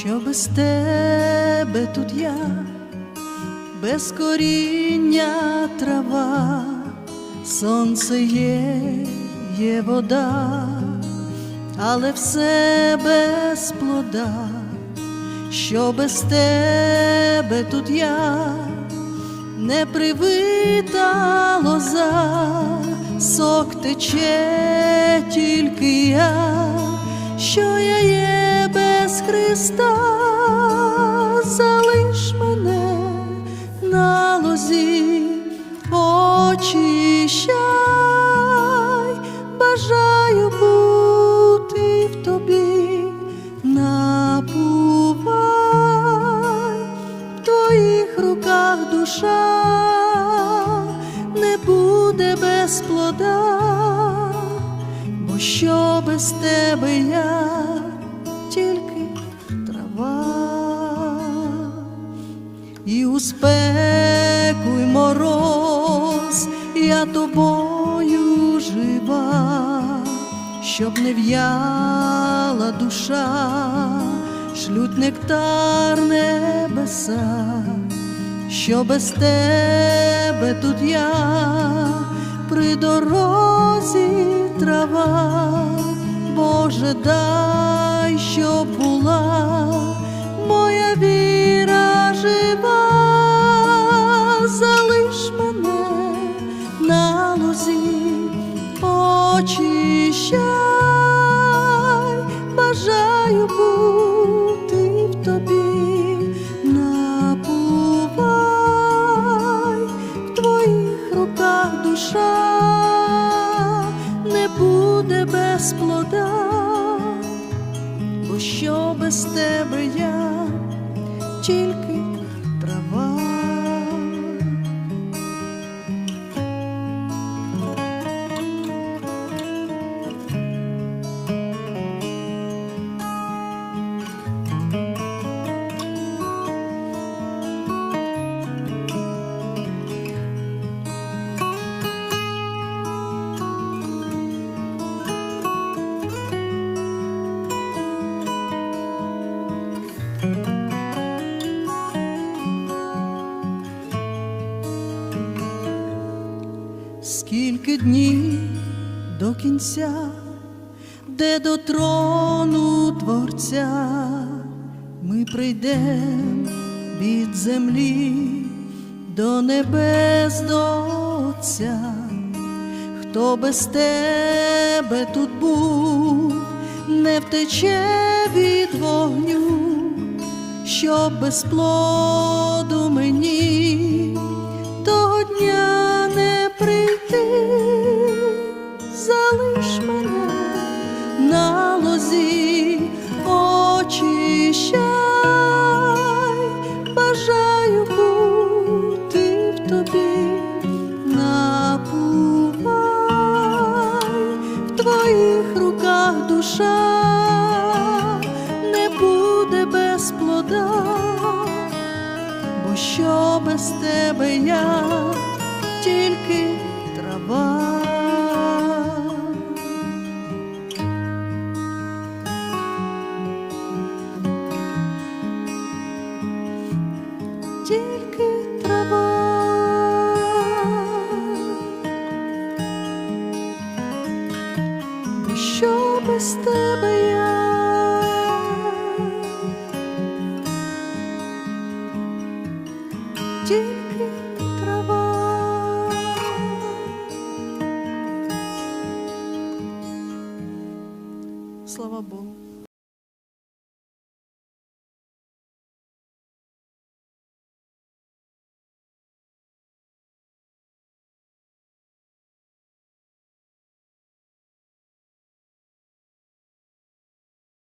що без тебе тут я, без коріння трава, сонце є, є вода, але все без плода, що без тебе тут я, не привита лоза, сок тече тільки я, що я Христа, залиш мене на лозі, очищай, бажаю бути в тобі, напувай, в твоїх руках душа. Не буде без плода, бо що без тебе я і у спеку й мороз я тобою жива, щоб не в'яла душа, шлють нектар небеса, що без тебе тут я при дорозі трава, Боже, дай, щоб була очищай, бажаю бути в тобі, напувай, в твоїх руках душа. Не буде без плода, бо що без тебе я? Тільки Скільки днів до кінця, де до трону Творця ми прийдем від землі до небес до Отця, хто без тебе тут був, не втече від вогню, що без плоду мені душа не буде без плода бо що без тебе я тільки трава. тільки трава, слава Богу.